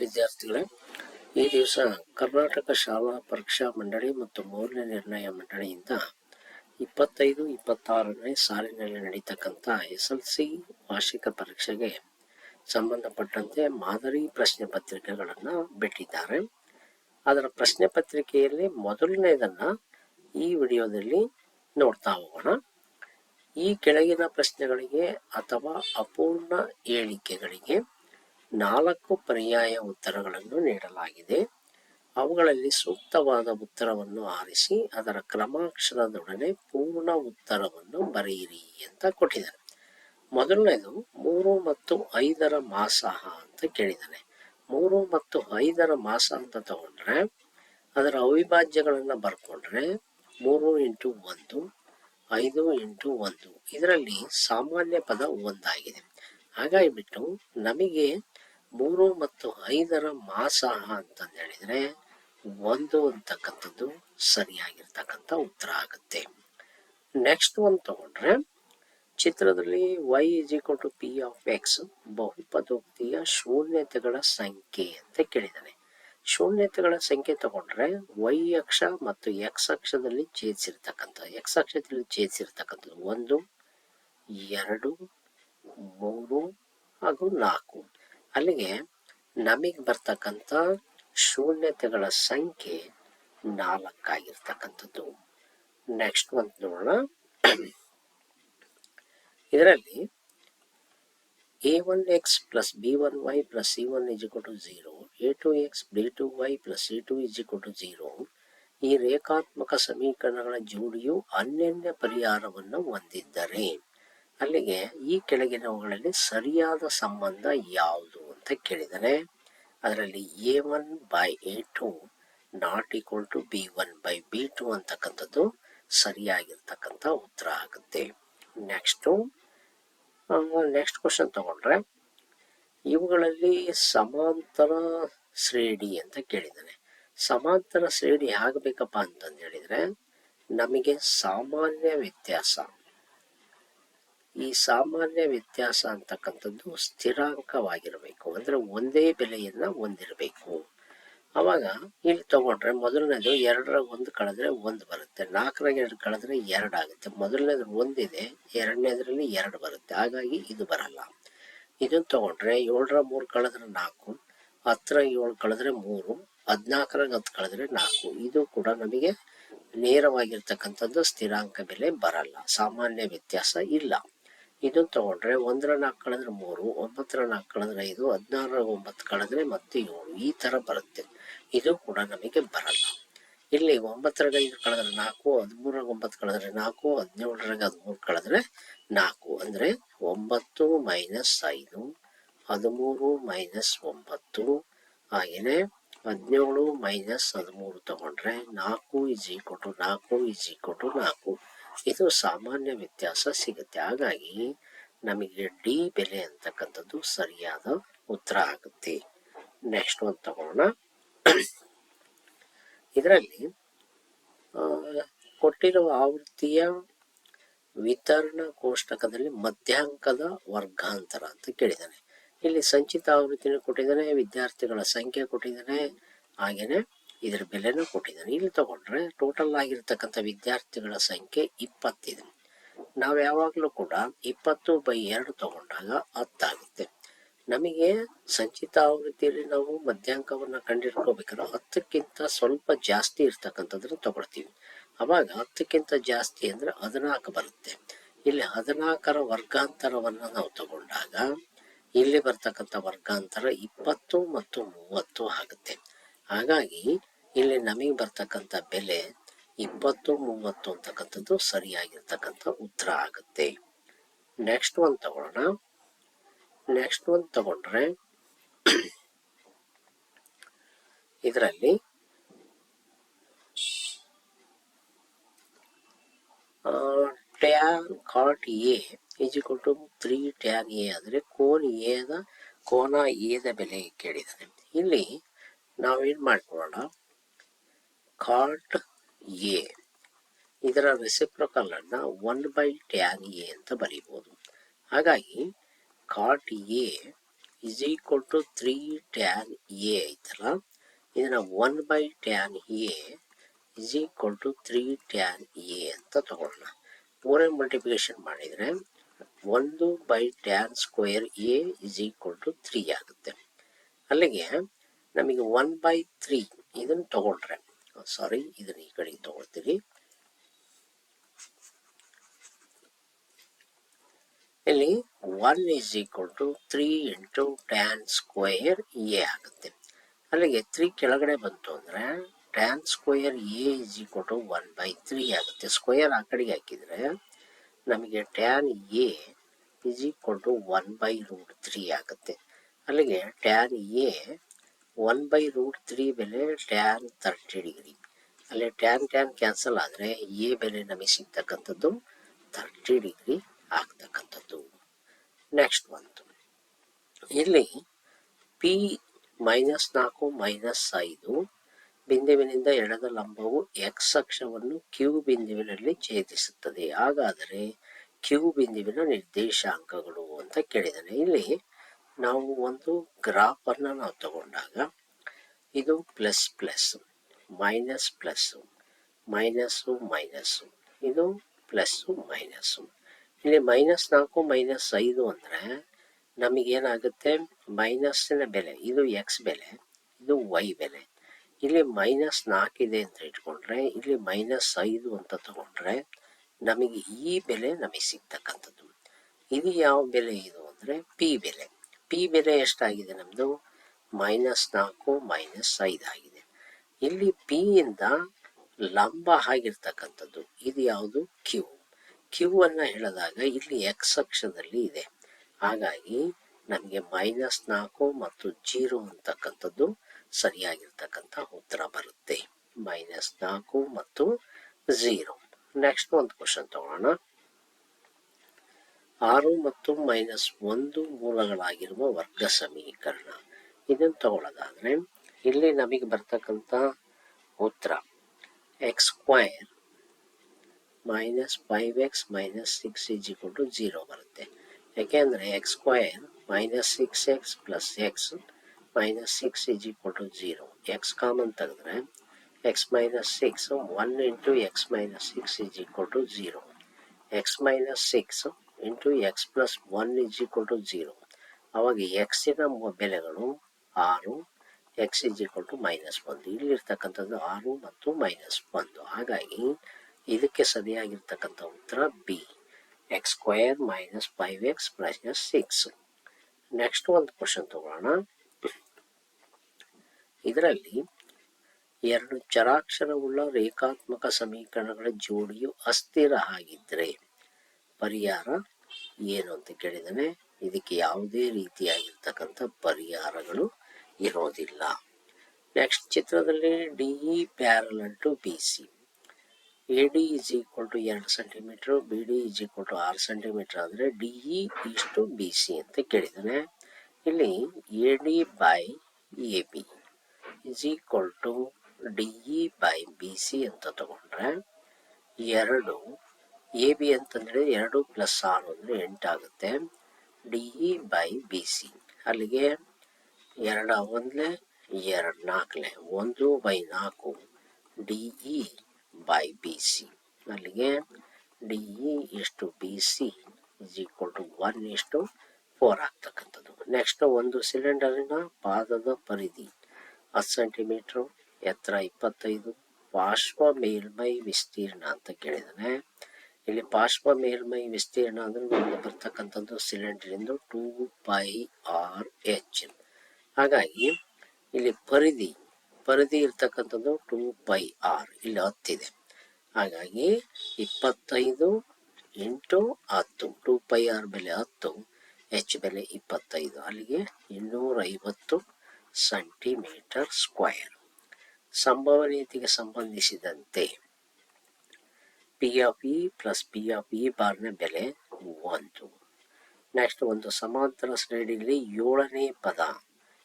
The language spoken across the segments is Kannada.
ವಿದ್ಯಾರ್ಥಿಗಳೇ, ಈ ದಿವಸ ಕರ್ನಾಟಕ ಶಾಲಾ ಪರೀಕ್ಷಾ ಮಂಡಳಿ ಮತ್ತು ಮೌಲ್ಯ ನಿರ್ಣಯ ಮಂಡಳಿಯಿಂದ ಇಪ್ಪತ್ತೈದು, ಇಪ್ಪತ್ತಾರನೇ ಸಾಲಿನಲ್ಲಿ ನಡೀತಕ್ಕಂಥ ಎಸ್ ಎಲ್ ಸಿ ವಾರ್ಷಿಕ ಪರೀಕ್ಷೆಗೆ ಸಂಬಂಧಪಟ್ಟಂತೆ ಮಾದರಿ ಪ್ರಶ್ನೆ ಪತ್ರಿಕೆಗಳನ್ನು ಬಿಟ್ಟಿದ್ದಾರೆ. ಅದರ ಪ್ರಶ್ನೆ ಪತ್ರಿಕೆಯಲ್ಲಿ ಮೊದಲನೇದನ್ನು ಈ ವಿಡಿಯೋದಲ್ಲಿ ನೋಡ್ತಾ ಹೋಗೋಣ. ಈ ಕೆಳಗಿನ ಪ್ರಶ್ನೆಗಳಿಗೆ ಅಥವಾ ಅಪೂರ್ಣ ಹೇಳಿಕೆಗಳಿಗೆ ನಾಲ್ಕು ಪರ್ಯಾಯ ಉತ್ತರಗಳನ್ನು ನೀಡಲಾಗಿದೆ. ಅವುಗಳಲ್ಲಿ ಸೂಕ್ತವಾದ ಉತ್ತರವನ್ನು ಆರಿಸಿ, ಅದರ ಕ್ರಮಾಕ್ಷರದೊಡನೆ ಪೂರ್ಣ ಉತ್ತರವನ್ನು ಬರೆಯಿರಿ ಅಂತ ಕೊಟ್ಟಿದ್ದಾರೆ. ಮೊದಲನೇದು, ಮೂರು ಮತ್ತು ಐದರ ಮಾಸಾಹ ಅಂತ ಕೇಳಿದ್ದಾನೆ. ಮೂರು ಮತ್ತು ಐದರ ಮಾಸ ಅಂತ ತಗೊಂಡ್ರೆ, ಅದರ ಅವಿಭಾಜ್ಯಗಳನ್ನು ಬರ್ಕೊಂಡ್ರೆ, ಮೂರು ಇಂಟು ಒಂದು, ಐದು ಇಂಟು ಒಂದು, ಇದರಲ್ಲಿ ಸಾಮಾನ್ಯ ಪದ ಒಂದಾಗಿದೆ. ಹಾಗಾಗಿಬಿಟ್ಟು ನಮಗೆ ಮೂರು ಮತ್ತು ಐದರ ಮಾಸ ಅಂತಂದು ಹೇಳಿದ್ರೆ ಒಂದು ಅಂತಕ್ಕಂಥದ್ದು ಸರಿಯಾಗಿರ್ತಕ್ಕಂಥ ಉತ್ತರ ಆಗುತ್ತೆ. ನೆಕ್ಸ್ಟ್ ಒಂದು ತಗೊಂಡ್ರೆ, ಚಿತ್ರದಲ್ಲಿ y is equal to p of x ಬಹುಪದೋಕ್ತಿಯ ಶೂನ್ಯತೆಗಳ ಸಂಖ್ಯೆ ಅಂತ ಕೇಳಿದ್ದಾನೆ. ಶೂನ್ಯತೆಗಳ ಸಂಖ್ಯೆ ತಗೊಂಡ್ರೆ ವೈ ಅಕ್ಷ ಮತ್ತು ಎಕ್ಸ್ ಅಕ್ಷದಲ್ಲಿ ಛೇದಿಸಿರ್ತಕ್ಕಂಥ ಎಕ್ಸ್ ಅಕ್ಷದಲ್ಲಿ ಛೇದಿಸಿರ್ತಕ್ಕಂಥದ್ದು ಒಂದು, ಎರಡು, ಮೂರು ಹಾಗೂ ನಾಲ್ಕು. ಅಲ್ಲಿಗೆ ನಮಗೆ ಬರ್ತಕ್ಕಂಥ ಶೂನ್ಯತೆಗಳ ಸಂಖ್ಯೆ ನಾಲ್ಕಾಗಿರ್ತಕ್ಕಂಥದ್ದು. ನೆಕ್ಸ್ಟ್ ಒಂದು ನೋಡೋಣ. ಇದರಲ್ಲಿ a one x plus b one y plus c one is to zero a two x b two y plus c two is to zero ಈ ರೇಖಾತ್ಮಕ ಸಮೀಕರಣಗಳ ಜೋಡಿಯು ಅನ್ಯನ್ಯ ಪರಿಹಾರವನ್ನು ಹೊಂದಿದ್ದರೆ ಅಲ್ಲಿಗೆ ಈ ಕೆಳಗಿನವುಗಳಲ್ಲಿ ಸರಿಯಾದ ಸಂಬಂಧ ಯಾವುದು? ಅಂತ ಕೇಳಿದರೆ, ಅದರಲ್ಲಿ a one by a two not equal to b one by b two ಅಂತಕ್ಕಂಥದ್ದು ಸರಿಯಾಗಿರ್ತಕ್ಕಂಥ ಉತ್ತರ ಆಗುತ್ತೆ. ನೆಕ್ಸ್ಟು ನೆಕ್ಸ್ಟ್ ಕ್ವಶನ್ ತಗೊಂಡ್ರೆ, ಇವುಗಳಲ್ಲಿ ಸಮಾಂತರ ಶ್ರೇಣಿ ಅಂತ ಕೇಳಿದ್ದಾನೆ. ಸಮಾಂತರ ಶ್ರೇಣಿ ಆಗಬೇಕಪ್ಪ ಅಂತಂದು ಹೇಳಿದ್ರೆ, ನಮಗೆ ಸಾಮಾನ್ಯ ವ್ಯತ್ಯಾಸ ಈ ಸಾಮಾನ್ಯ ವ್ಯತ್ಯಾಸ ಅಂತಕ್ಕಂಥದ್ದು ಸ್ಥಿರಾಂಕವಾಗಿರಬೇಕು. ಅಂದ್ರೆ ಒಂದೇ ಬೆಲೆಯನ್ನು ಹೊಂದಿರಬೇಕು. ಅವಾಗ ಇಲ್ಲಿ ತಗೊಂಡ್ರೆ ಮೊದಲನೇದು ಎರಡರ ಒಂದು ಕಳೆದ್ರೆ ಒಂದು ಬರುತ್ತೆ. ನಾಲ್ಕರಾಗ ಎರಡು ಕಳೆದ್ರೆ ಎರಡು ಆಗುತ್ತೆ. ಮೊದಲನೇದು ಒಂದಿದೆ, ಎರಡನೇದ್ರಲ್ಲಿ ಎರಡು ಬರುತ್ತೆ. ಹಾಗಾಗಿ ಇದು ಬರಲ್ಲ. ಇದನ್ನು ತಗೊಂಡ್ರೆ ಏಳರ ಮೂರು ಕಳೆದ್ರೆ ನಾಲ್ಕು ಹತ್ತರ ಏಳು ಕಳೆದ್ರೆ ಮೂರು, ಹದಿನಾಲ್ಕರಾಗ ಹತ್ತು ಕಳೆದ್ರೆ ನಾಲ್ಕು. ಇದು ಕೂಡ ನಮಗೆ ನೇರವಾಗಿರ್ತಕ್ಕಂಥದ್ದು ಸ್ಥಿರಾಂಕ ಬೆಲೆ ಬರಲ್ಲ. ಸಾಮಾನ್ಯ ವ್ಯತ್ಯಾಸ ಇಲ್ಲ. ಇದನ್ನ ತಗೊಂಡ್ರೆ ಒಂದರ ನಾಲ್ಕು ಕಳೆದ್ರೆ ಮೂರು, ಒಂಬತ್ತರ ನಾಲ್ಕು ಕಳೆದ್ರೆ ಐದು, ಹದಿನಾರರ ಒಂಬತ್ತು ಕಳೆದ್ರೆ ಮತ್ತೆ ಏಳು. ಈ ತರ ಬರುತ್ತೆ. ಇದು ಕೂಡ ನಮಗೆ ಬರಲ್ಲ. ಇಲ್ಲಿ ಒಂಬತ್ತರಾಗ ಐದು ಕಳೆದ್ರೆ ನಾಲ್ಕು ಹದಿಮೂರಾಗ ಒಂಬತ್ತು ಕಳೆದ್ರೆ ನಾಲ್ಕು, ಹದಿನೇಳರಾಗ ಹದಿಮೂರು ಕಳೆದ್ರೆ ನಾಲ್ಕು. ಅಂದ್ರೆ ಒಂಬತ್ತು ಮೈನಸ್ ಐದು, ಹದಿಮೂರು ಮೈನಸ್ ಒಂಬತ್ತು. ಹಾಗೆಯೇ ಹದಿನೇಳು ಮೈನಸ್ ಹದಿಮೂರು ತಗೊಂಡ್ರೆ ನಾಲ್ಕು ಇಸ್ ಕೊಟ್ಟು ನಾಲ್ಕು ಇಸ್ ಕೊಟ್ಟು ನಾಲ್ಕು. ಇದು ಸಾಮಾನ್ಯ ವ್ಯತ್ಯಾಸ ಸಿಗುತ್ತೆ. ಹಾಗಾಗಿ ನಮಗೆ ಡಿ ಬೆಲೆ ಅಂತಕ್ಕಂಥದ್ದು ಸರಿಯಾದ ಉತ್ತರ ಆಗುತ್ತೆ. ನೆಕ್ಸ್ಟ್ ಒಂದು ತಗೋಣ. ಇದರಲ್ಲಿ ಕೊಟ್ಟಿರುವ ಆವೃತ್ತಿಯ ವಿತರಣಾ ಕೋಷ್ಟಕದಲ್ಲಿ ಮಧ್ಯಾಂಕದ ವರ್ಗಾಂತರ ಅಂತ ಕೇಳಿದ್ದಾನೆ. ಇಲ್ಲಿ ಸಂಚಿತ ಆವೃತ್ತಿನ ಕೊಟ್ಟಿದ್ದಾನೆ, ವಿದ್ಯಾರ್ಥಿಗಳ ಸಂಖ್ಯೆ ಕೊಟ್ಟಿದ್ದಾನೆ, ಹಾಗೇನೆ ಇದರ ಬೆಲೆನೂ ಕೊಟ್ಟಿದ್ದಾನೆ. ಇಲ್ಲಿ ತಗೊಂಡ್ರೆ ಟೋಟಲ್ ಆಗಿರ್ತಕ್ಕಂಥ ವಿದ್ಯಾರ್ಥಿಗಳ ಸಂಖ್ಯೆ ಇಪ್ಪತ್ತಿದೆ. ನಾವು ಯಾವಾಗಲೂ ಕೂಡ ಇಪ್ಪತ್ತು ಬೈ ಎರಡು ತಗೊಂಡಾಗ ಹತ್ತಾಗುತ್ತೆ. ನಮಗೆ ಸಂಚಿತ ಆವೃತ್ತಿಯಲ್ಲಿ ನಾವು ಮಧ್ಯಾಂಕವನ್ನ ಕಂಡಿಡ್ಕೋಬೇಕಾದ್ರೆ ಹತ್ತಕ್ಕಿಂತ ಸ್ವಲ್ಪ ಜಾಸ್ತಿ ಇರ್ತಕ್ಕಂಥದ್ದನ್ನು ತಗೊಳ್ತೀವಿ. ಅವಾಗ ಹತ್ತಕ್ಕಿಂತ ಜಾಸ್ತಿ ಅಂದ್ರೆ ಹದಿನಾಲ್ಕು ಬರುತ್ತೆ. ಇಲ್ಲಿ ಹದಿನಾಲ್ಕರ ವರ್ಗಾಂತರವನ್ನ ನಾವು ತಗೊಂಡಾಗ ಇಲ್ಲಿ ಬರ್ತಕ್ಕಂಥ ವರ್ಗಾಂತರ ಇಪ್ಪತ್ತು ಮತ್ತು ಮೂವತ್ತು ಆಗುತ್ತೆ. ಹಾಗಾಗಿ ಇಲ್ಲಿ ನಮಗೆ ಬರ್ತಕ್ಕಂಥ ಬೆಲೆ ಇಪ್ಪತ್ತು, ಮೂವತ್ತು ಅಂತಕ್ಕಂಥದ್ದು ಸರಿಯಾಗಿರ್ತಕ್ಕಂಥ ಉತ್ತರ ಆಗುತ್ತೆ. ನೆಕ್ಸ್ಟ್ ಒಂದು ತಗೊಳ್ಳೋಣ ನೆಕ್ಸ್ಟ್ ಒಂದು ತಗೊಂಡ್ರೆ ಇದರಲ್ಲಿ tan cot a is equal to three tan a ಅಂದರೆ ಕೋನ್ ಎದ ಕೋನ ಎದ ಬೆಲೆ ಕೇಳಿದ್ದಾನೆ. ಇಲ್ಲಿ ನಾವೇನು ಮಾಡ್ಕೊಳ್ಳೋಣ? ಕಾಟ್ ಎ ಇದರ ರೆಸಿಪ್ರಕಲ್ ಅನ್ನ ಒನ್ ಬೈ ಟ್ಯಾನ್ ಎ ಅಂತ ಬರೀಬಹುದು ಹಾಗಾಗಿ cot a is equal to three tan a ಐತಲ್ಲ ಇದನ್ನ one by tan a is equal to three tan a ಅಂತ ತಗೊಳ್ಳೋಣ. ಮೂರೇ ಮಲ್ಟಿಪ್ಲಿಕೇಶನ್ ಮಾಡಿದರೆ ಒಂದು by tan square a is equal to three ಆಗುತ್ತೆ. ಅಲ್ಲಿಗೆ ನಮಗೆ ಒನ್ ಬೈ ತ್ರೀ ಇದನ್ನು ತಗೊಂಡ್ರೆ ಸಾರಿ, ಇದನ್ನ ಈ ಕಡೆಗೆ ತಗೊಳ್ತೀವಿ ಇಲ್ಲಿ one is equal to three into tan square A ಆಗುತ್ತೆ. ಅಲ್ಲಿಗೆ ತ್ರೀ ಕೆಳಗಡೆ ಬಂತು ಅಂದರೆ tan square A is equal to one by three ಆಗುತ್ತೆ. ಸ್ಕ್ವೇರ್ ಆ ಕಡೆಗೆ ಹಾಕಿದರೆ ನಮಗೆ tan A is equal to one by root three ಆಗುತ್ತೆ. ಅಲ್ಲಿಗೆ tan A one by root three ಬೆಲೆ ಟ್ಯಾನ್ ತರ್ಟಿ ಡಿಗ್ರಿ ಅಲ್ಲಿ ಟ್ಯಾನ್ ಟ್ಯಾನ್ ಕ್ಯಾನ್ಸಲ್ ಆದರೆ ಎ ಬೆಲೆ ನಮಗೆ ಸಿಗ್ತಕ್ಕಂಥದ್ದು ತರ್ಟಿ ಡಿಗ್ರಿ ಆಗ್ತಕ್ಕಂಥದ್ದು. ನೆಕ್ಸ್ಟ್ ಬಂತು ಇಲ್ಲಿ ಪಿ ಮೈನಸ್ ನಾಲ್ಕು ಮೈನಸ್ ಐದು ಬಿಂದುವಿನಿಂದ ಎಳೆದ ಲಂಬವು ಎಕ್ಸ್ ಅಕ್ಷವನ್ನು ಕ್ಯೂ ಬಿಂದುವಿನಲ್ಲಿ ಛೇದಿಸುತ್ತದೆ. ಹಾಗಾದರೆ ಕ್ಯೂ ಬಿಂದುವಿನ ನಿರ್ದೇಶಾಂಕಗಳು ಅಂತ ಕೇಳಿದ್ದಾನೆ ಇಲ್ಲಿ ನಾವು ಒಂದು ಗ್ರಾಫ್ ಅನ್ನ ನಾವು ತಗೊಂಡಾಗ ಇದು plus plus minus plus minus minus ಇದು ಪ್ಲಸ್ಸು ಮೈನಸ್ಸು ಇಲ್ಲಿ ಮೈನಸ್ ನಾಲ್ಕು ಮೈನಸ್ ಐದು ಅಂದರೆ ನಮಗೇನಾಗುತ್ತೆ? ಮೈನಸ್ಸಿನ ಬೆಲೆ, ಇದು ಎಕ್ಸ್ ಬೆಲೆ, ಇದು ವೈ ಬೆಲೆ. ಇಲ್ಲಿ ಮೈನಸ್ ನಾಲ್ಕಿದೆ ಅಂತ ಇಟ್ಕೊಂಡ್ರೆ, ಇಲ್ಲಿ ಮೈನಸ್ ಐದು ಅಂತ ತಗೊಂಡ್ರೆ ನಮಗೆ ಈ ಬೆಲೆ ನಮಗೆ ಸಿಗ್ತಕ್ಕಂಥದ್ದು. ಇದು ಯಾವ ಬೆಲೆ ಇದು ಅಂದರೆ ಪಿ ಬೆಲೆ. ಪಿ ಬೆಲೆ ಎಷ್ಟಾಗಿದೆ ನಮ್ಮದು ಮೈನಸ್ ನಾಲ್ಕು, ಮೈನಸ್ ಐದು ಆಗಿದೆ. ಇಲ್ಲಿ ಪಿ ಇಂದ ಲಂಬ ಆಗಿರ್ತಕ್ಕಂಥದ್ದು, ಇದು ಯಾವುದು? ಕ್ಯೂ. ಕ್ಯೂ ಅನ್ನು ಹೇಳಿದಾಗ ಇಲ್ಲಿ ಎಕ್ಸ್ ಅಕ್ಷದಲ್ಲಿ ಇದೆ. ಹಾಗಾಗಿ ನಮಗೆ ಮೈನಸ್ ನಾಲ್ಕು ಮತ್ತು ಜೀರೋ ಅಂತಕ್ಕಂಥದ್ದು ಸರಿಯಾಗಿರ್ತಕ್ಕಂಥ ಉತ್ತರ ಬರುತ್ತೆ. ಮೈನಸ್ ನಾಲ್ಕು ಮತ್ತು ಜೀರೋ. ನೆಕ್ಸ್ಟ್ ಒಂದು ಕ್ವಶನ್ ತಗೊಳ್ಳೋಣ ಆರು ಮತ್ತು ಮೈನಸ್ ಒಂದು ಮೂಲಗಳಾಗಿರುವ ವರ್ಗ ಸಮೀಕರಣ. ಇದನ್ನು ತಗೊಳ್ಳೋದಾದ್ರೆ, ಇಲ್ಲಿ ನಮಗೆ ಬರ್ತಕ್ಕಂಥ ಉತ್ತರ x square minus five x minus six is equal to zero ಬರುತ್ತೆ. ಯಾಕೆಂದರೆ x square minus six x plus x minus six is equal to zero x common ತೆಗೆದ್ರೆ x minus six one into x minus six is equal to zero x minus six into x plus one is equal to zero ಅವಾಗ ಎಕ್ಸಿನ ಬೆಲೆಗಳು ಆರು x is equal to minus ಒಂದು. ಇಲ್ಲಿರ್ತಕ್ಕಂಥದ್ದು ಆರು ಮತ್ತು ಮೈನಸ್ ಒಂದು. ಹಾಗಾಗಿ ಇದಕ್ಕೆ ಸರಿಯಾಗಿರ್ತಕ್ಕಂಥ ಉತ್ತರ B x square minus five x plus six next ಒಂದು ಕ್ವಶನ್ ತಗೊಳ್ಳೋಣ ಇದರಲ್ಲಿ ಎರಡು ಚರಾಕ್ಷರವುಳ್ಳ ರೇಖಾತ್ಮಕ ಸಮೀಕರಣಗಳ ಜೋಡಿಯು ಅಸ್ಥಿರ ಆಗಿದ್ದರೆ ಪರಿಹಾರ ಏನು ಅಂತ ಕೇಳಿದರೆ ಇದಕ್ಕೆ ಯಾವುದೇ ರೀತಿಯಾಗಿರ್ತಕ್ಕಂಥ ಪರಿಹಾರಗಳು ಇರೋದಿಲ್ಲ. ನೆಕ್ಸ್ಟ್ ಚಿತ್ರದಲ್ಲಿ D E parallel to B C A D is equal to ಎರಡು centimetre B D is equal to ಆರು ಸೆಂಟಿಮೀಟ್ರ್ ಆದರೆ ಡಿ ಇ ಇಷ್ಟು ಬಿ ಸಿ ಅಂತ ಕೇಳಿದರೆ ಇಲ್ಲಿ A D by A B is equal to D E by B C ಅಂತ ತಗೊಂಡ್ರೆ ಎರಡು ಎ ಬಿ ಅಂತಂದರೆ ಎರಡು ಪ್ಲಸ್ ಆರು ಅಂದರೆ ಎಂಟಾಗುತ್ತೆ D E by B C ಅಲ್ಲಿಗೆ ಎರಡು ಒಂದ್ಲೆ ಎರಡು ನಾಲ್ಕಲೆ ಒಂದು ಬೈ ನಾಲ್ಕು D E by B C ಅಲ್ಲಿಗೆ ಡಿ ಇ ಎಷ್ಟು B C is equal to one ಎಷ್ಟು ಫೋರ್ ಆಗ್ತಕ್ಕಂಥದ್ದು. ನೆಕ್ಸ್ಟ್ ಒಂದು ಸಿಲಿಂಡರಿನ ಪಾದದ ಪರಿಧಿ ಹತ್ತು ಸೆಂಟಿಮೀಟ್ರು ಎತ್ತರ ಇಪ್ಪತ್ತೈದು ಪಾರ್ಶ್ವ ಮೇಲ್ಮೈ ವಿಸ್ತೀರ್ಣ ಅಂತ ಕೇಳಿದಾನೆ. ಇಲ್ಲಿ ಪಾರ್ಶ್ವ ಮೇಲ್ಮೈ ವಿಸ್ತೀರ್ಣ ಅಂದ್ರೆ ನಮಗೆ ಬರ್ತಕ್ಕಂಥದ್ದು ಸಿಲಿಂಡರಿಂದ ಟೂ ಬೈ ಆರ್ ಎಚ್ ಹಾಗಾಗಿ ಇಲ್ಲಿ ಪರಿಧಿ ಪರಿಧಿ ಇರ್ತಕ್ಕಂಥದ್ದು ಟೂ ಬೈ ಆರ್ ಇಲ್ಲಿ ಹತ್ತಿದೆ. ಹಾಗಾಗಿ ಇಪ್ಪತ್ತೈದು ಇಂಟು ಹತ್ತು ಟೂ ಪೈ ಆರ್ ಬೆಲೆ ಹತ್ತು ಎಚ್ ಬೆಲೆ ಇಪ್ಪತ್ತೈದು, ಅಲ್ಲಿಗೆ ಇನ್ನೂರೈವತ್ತು ಸೆಂಟಿಮೀಟರ್ ಸ್ಕ್ವಯರ್ ಸಂಭವನೀಯತೆಗೆ ಸಂಬಂಧಿಸಿದಂತೆ P of E plus P of E ಬಾರ್ನ ಬೆಲೆ ಒಂದು. ನೆಕ್ಸ್ಟ್ ಒಂದು ಸಮಾಂತರ ಶ್ರೇಣಿಯಲ್ಲಿ ಏಳನೇ ಪದ,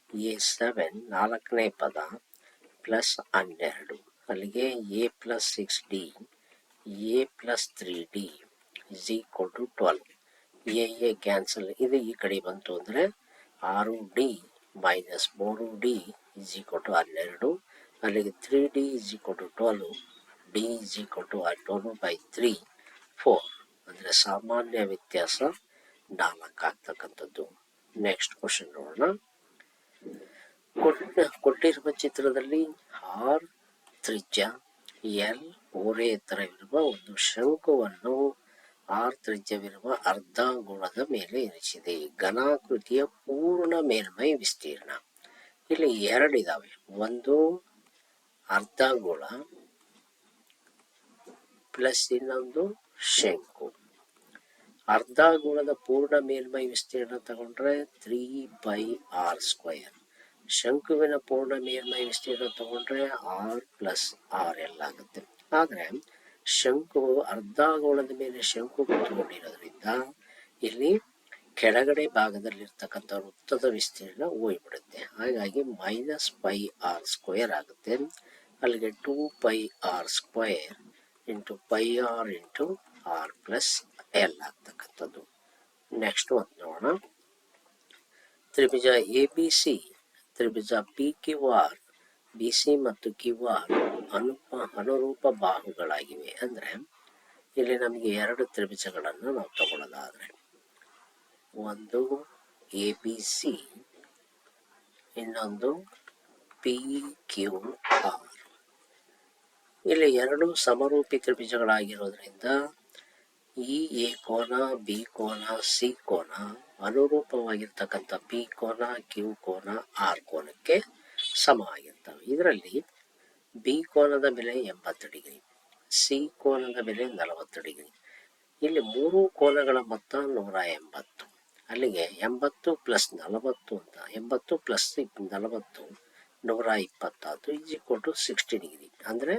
ಎ ಸೆವೆನ್ ನಾಲ್ಕನೇ ಪದ ಪ್ಲಸ್ ಹನ್ನೆರಡು. ಅಲ್ಲಿಗೆ a plus six d a plus three d is equal to twelve a a cancel ಇದು ಈ ಕಡೆ ಬಂತು ಅಂದರೆ ಆರು ಡಿ ಮೈನಸ್ ಮೂರು ಡಿ ಇಸ್ ಈಕ್ವಲ್ ಟು ಹನ್ನೆರಡು. ಅಲ್ಲಿಗೆ three d is equal to twelve d to equal to by three four ಅಂದರೆ ಸಾಮಾನ್ಯ ವ್ಯತ್ಯಾಸ ನಾಲ್ಕು ಆಗ್ತಕ್ಕಂಥದ್ದು. ನೆಕ್ಸ್ಟ್ ಕ್ವಶನ್ ನೋಡೋಣ. ಕೊಟ್ಟ, ಕೊಟ್ಟಿರುವ ಚಿತ್ರದಲ್ಲಿ ಆರ್ ತ್ರಿಜ್ಯ ಎಲ್ ಓರೆ ಎತ್ತರವಿರುವ ಒಂದು ಶಂಕುವನ್ನು ಆರ್ ತ್ರಿಜ್ಯವಿರುವ ಅರ್ಧ ಗೋಳದ ಮೇಲೆ ಇರಿಸಿದೆ. ಘನಾಕೃತಿಯ ಪೂರ್ಣ ಮೇಲ್ಮೈ ವಿಸ್ತೀರ್ಣ. ಇಲ್ಲಿ ಎರಡಿದಾವೆ ಒಂದು ಅರ್ಧ ಗೋಳ ಪ್ಲಸ್ ಇನ್ನೊಂದು ಶಂಕು. ಅರ್ಧ ಗುಣದ ಪೂರ್ಣ ಮೇಲ್ಮೈ ವಿಸ್ತೀರ್ಣ ತಗೊಂಡ್ರೆ ತ್ರೀ ಬೈ ಆರ್ ಸ್ಕ್ವಯರ್ ಶಂಕುವಿನ ಪೂರ್ಣ ಮೇಲ್ಮೈ ವಿಸ್ತೀರ್ಣ ತಗೊಂಡ್ರೆ ಆರ್ ಪ್ಲಸ್ ಆರ್ ಎಲ್ ಆಗುತ್ತೆ. ಆದ್ರೆ ಶಂಕು ಅರ್ಧ ಗೋಳದ ಮೇಲೆ ಶಂಕು ಕೂತ್ಕೊಂಡಿರೋದ್ರಿಂದ ಇಲ್ಲಿ ಕೆಳಗಡೆ ಭಾಗದಲ್ಲಿ ಇರ್ತಕ್ಕಂಥ ವೃತ್ತದ ವಿಸ್ತೀರ್ಣ ಹೋಗ್ಬಿಡುತ್ತೆ. ಹಾಗಾಗಿ ಮೈನಸ್ ಪೈ ಆರ್ ಸ್ಕ್ವೇರ್ ಆಗುತ್ತೆ. ಅಲ್ಲಿಗೆ two pi r square into pi r into r plus l ಆಗ್ತಕ್ಕಂಥದ್ದು. ನೆಕ್ಸ್ಟ್ ಒಂದು ನೋಡೋಣ. ತ್ರಿಭುಜ A B C, Tribhuja P Q R, B C ಮತ್ತು ಕ್ಯೂ ಆರ್ ಅನುಪ ಅನುರೂಪ ಬಾಹುಗಳಾಗಿವೆ. ಅಂದ್ರೆ ಇಲ್ಲಿ ನಮಗೆ ಎರಡು ತ್ರಿಭುಜಗಳನ್ನು ನಾವು ತಗೊಳ್ಳೋದಾದ್ರೆ ಒಂದು ಎ ಬಿ ಸಿ, ಇನ್ನೊಂದು ಪಿ ಕ್ಯೂ ಆರ್. ಇಲ್ಲಿ ಎರಡು ಸಮರೂಪಿ ತ್ರಿಭುಜಗಳಾಗಿರೋದ್ರಿಂದ ಈ ಎ ಕೋನ, ಬಿ ಕೋನ, ಸಿ ಕೋನ ಅನುರೂಪವಾಗಿರ್ತಕ್ಕಂಥ ಪಿ ಕೋನ, ಕ್ಯೂ ಕೋನ, ಆರ್ ಕೋನಕ್ಕೆ ಸಮ ಆಗಿರ್ತವೆ. ಇದರಲ್ಲಿ ಬಿ ಕೋನದ ಬೆಲೆ ಎಂಬತ್ತು ಡಿಗ್ರಿ, ಸಿ ಕೋನದ ಬೆಲೆ ನಲವತ್ತು ಡಿಗ್ರಿ. ಇಲ್ಲಿ ಮೂರು ಕೋನಗಳ ಮೊತ್ತ ನೂರ ಎಂಬತ್ತು. ಅಲ್ಲಿಗೆ ಎಂಬತ್ತು ಪ್ಲಸ್ ನಲವತ್ತು ಅಂತ, ಎಂಬತ್ತು ಪ್ಲಸ್ ನಲವತ್ತು ನೂರ ಇಪ್ಪತ್ತಾರು is equal to sixty degree. ಅಂದರೆ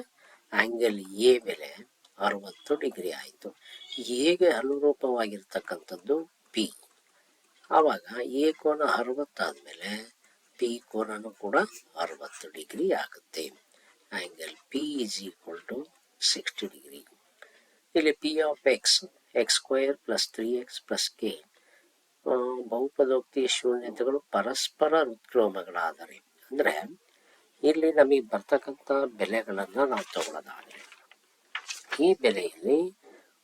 ಆಂಗಲ್ ಎ ಬೆಲೆ ಅರವತ್ತು ಡಿಗ್ರಿ ಆಯಿತು. ಹೇಗೆ ಅನುರೂಪವಾಗಿರ್ತಕ್ಕಂಥದ್ದು? ಪಿ ಆವಾಗ ಎ ಕೋನ ಆದಮೇಲೆ ಪಿ ಕೋನನು ಕೂಡ ಅರವತ್ತು ಡಿಗ್ರಿ ಆಗುತ್ತೆ. Angle P is equal to sixty degree. ಇಲ್ಲಿ p of x x square plus three x plus k ಬಹುಪದೋಕ್ತಿಯ ಶೂನ್ಯತೆಗಳು ಪರಸ್ಪರ ಹೃತ್ಕ್ರಮಗಳಾದರೆ ಅಂದರೆ ಇಲ್ಲಿ ನಮಗೆ ಬರ್ತಕ್ಕಂಥ ಬೆಲೆಗಳನ್ನು ನಾವು ತಗೊಳ್ಳೋದಾಗಲಿ ಈ ಬೆಲೆಯಲ್ಲಿ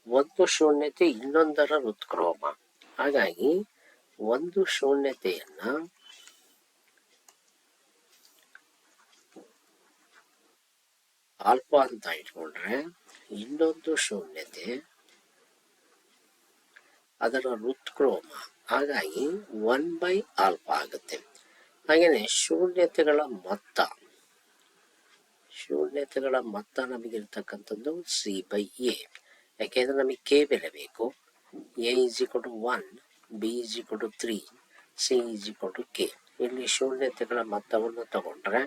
ಒಂದು ಶೂನ್ಯತೆ ಇನ್ನೊಂದರ ಹೃತ್ಕ್ರೋಮ ಹಾಗಾಗಿ ಒಂದು ಶೂನ್ಯತೆಯನ್ನ ಆಲ್ಫಾ ಅಂತ ಇಟ್ಕೊಂಡ್ರೆ ಇನ್ನೊಂದು ಶೂನ್ಯತೆ ಅದರ ಹೃತ್ಕ್ರೋಮ ಹಾಗಾಗಿ ಒನ್ ಬೈ ಆಲ್ಫಾ ಆಗುತ್ತೆ. ಹಾಗೇನೆ ಶೂನ್ಯತೆಗಳ ಮೊತ್ತ ಶೂನ್ಯತೆಗಳ ಮೊತ್ತ ನಮಗಿರ್ತಕ್ಕಂಥದ್ದು ಸಿ ಬೈ ಎ. ಯಾಕೆಂದ್ರೆ ನಮಗೆ ಕೆ ಬೆಲೆ ಬೇಕು. A is equal to one, b is equal to three, c is equal to k. ಇಲ್ಲಿ ಶೂನ್ಯತೆಗಳ ಮೊತ್ತವನ್ನು ತಗೊಂಡ್ರೆ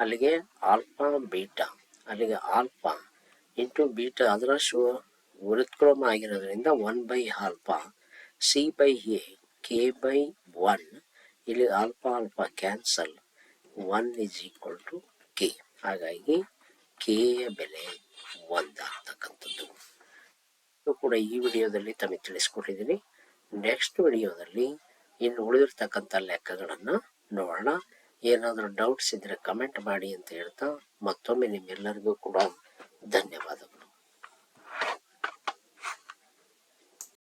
ಅಲ್ಲಿಗೆ ಆಲ್ಫಾ, ಬೀಟಾ. ಅಲ್ಲಿಗೆ ಆಲ್ಫಾ ಇಂಟು ಬೀಟಾ ಅದರ ಶೂ ವೃತ್ಕ್ರಮ ಆಗಿರೋದ್ರಿಂದ one by alpha. C by a, k by one. ಇಲ್ಲಿ alpha alpha cancel. One is equal to k. ಹಾಗಾಗಿ ಕೆಯ ಬೆಲೆ ಒಂದಾಗ್ತಕ್ಕಂಥದ್ದು. ಇದು ಕೂಡ ಈ ವಿಡಿಯೋದಲ್ಲಿ ತಮಗೆ ತಿಳಿಸ್ಕೊಟ್ಟಿದ್ದೀನಿ. ನೆಕ್ಸ್ಟ್ ವಿಡಿಯೋದಲ್ಲಿ ಇನ್ನು ಉಳಿದಿರ್ತಕ್ಕಂಥ ಲೆಕ್ಕಗಳನ್ನು ನೋಡೋಣ. ಏನಾದರೂ ಡೌಟ್ಸ್ ಇದ್ರೆ ಕಮೆಂಟ್ ಮಾಡಿ ಅಂತ ಹೇಳ್ತಾ ಮತ್ತೊಮ್ಮೆ ನಿಮ್ಮೆಲ್ಲರಿಗೂ ಕೂಡ ಧನ್ಯವಾದಗಳು.